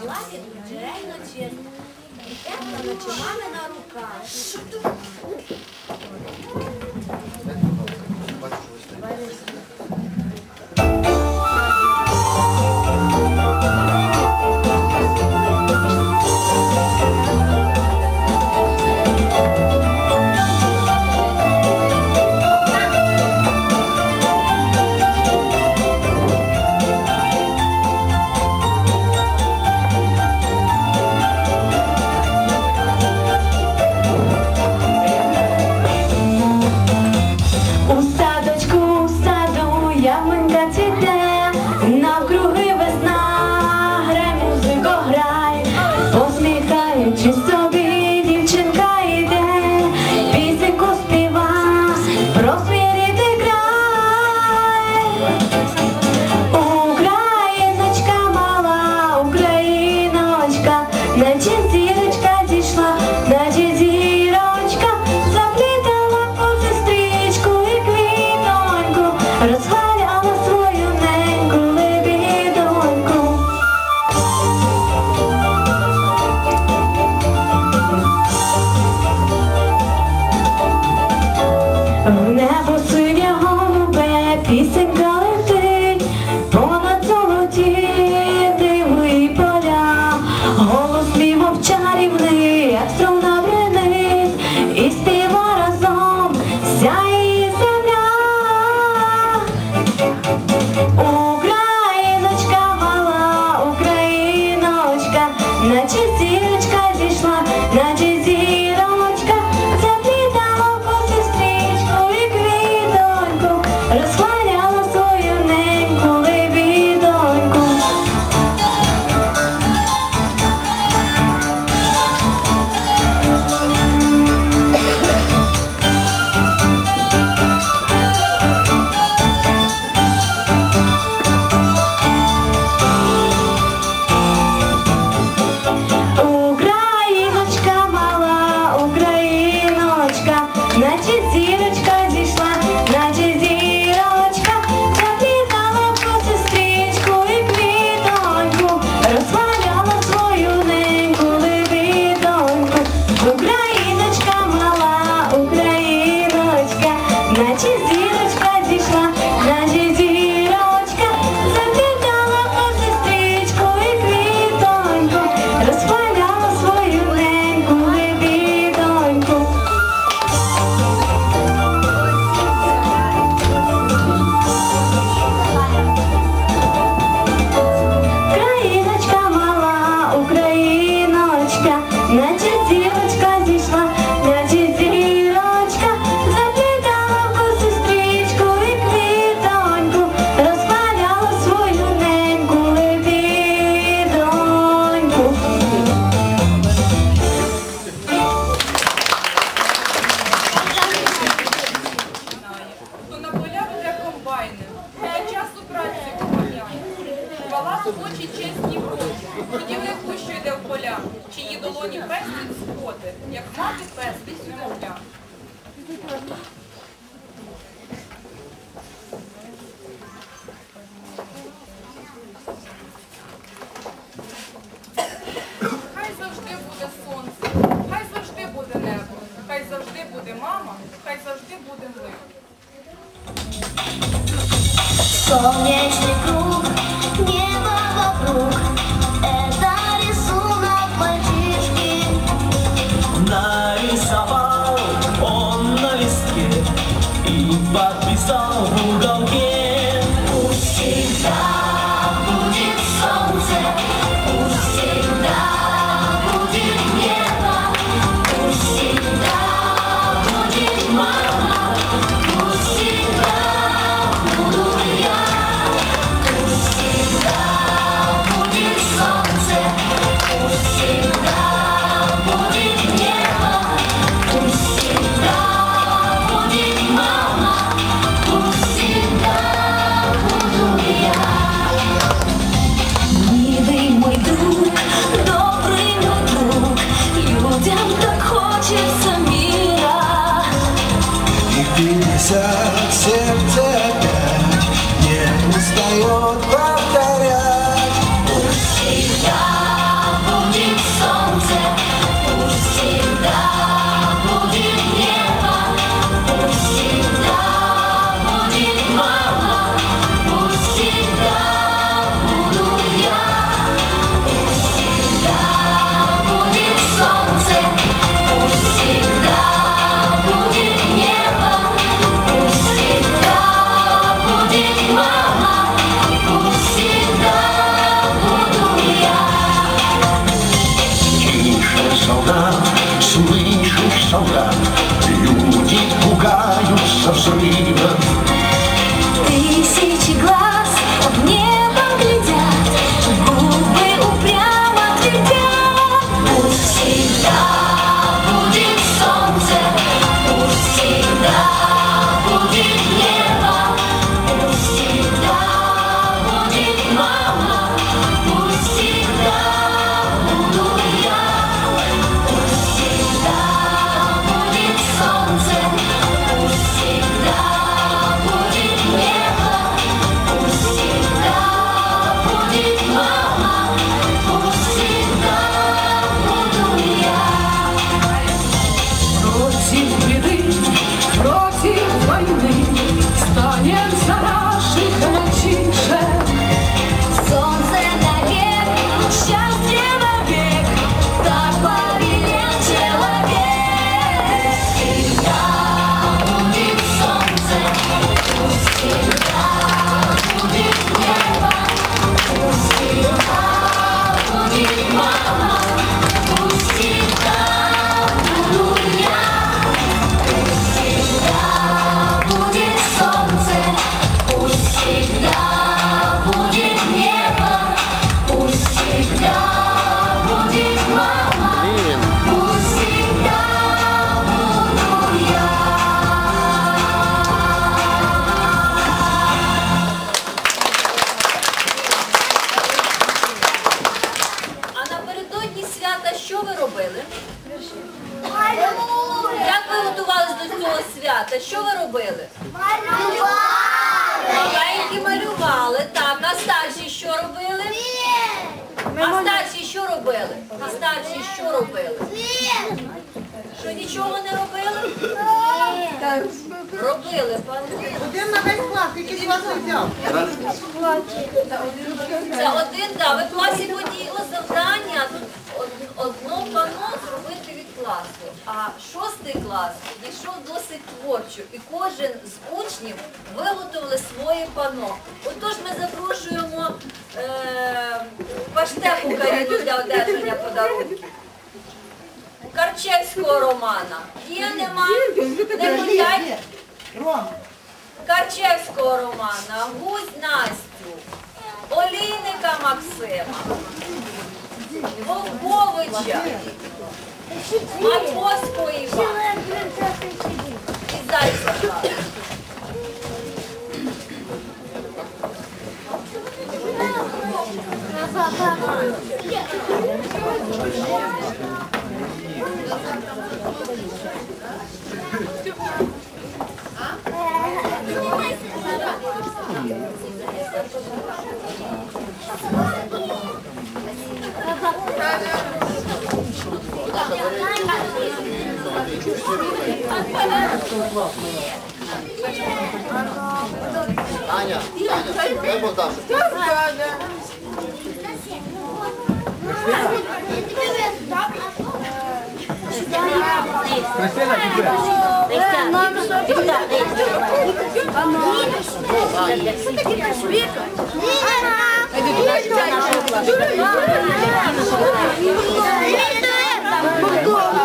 на лапі джерельно чи і тепла наче мамина рука. 혼자 지금 I will never see you home, baby. Слова очі чесні прочі, будівнику, що йде в поля, чиї долоні пестять скоти, як мати пестить немовля. Хай завжди буде сонце, хай завжди буде небо, хай завжди буде мама, хай завжди буде ми. Сонячний круг. But we still who on. get свята що ви робили? Маленькі малювали, так, а старші що робили? А старші що робили? А старші що робили? Що нічого не робили? Робили, пане. Один на весь клас, який клас взяв. Це один, да, ви в класі поділи завдання, тут од- одно пано зробити класу. А шостий клас підійшов досить творчо, і кожен з учнів виготовили своє пано. Отож ми запрошуємо е, паштеку Каріну для одержання подарунків. Карчевського Романа. Є, нема? Не? Ром, Карчевського Романа, Гусь Настю, Олійника Максима, Вовковича, Матвоського Івана і Зайця. Аня, Аня, дай монтаж. Priscila, Viktor. Viktor, Viktor. Vamos. Você tem que ir para Suíca? Ana! Júlia! Júlia! Павла.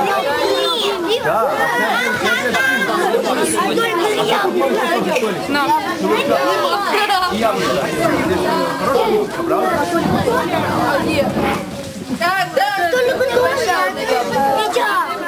Витя!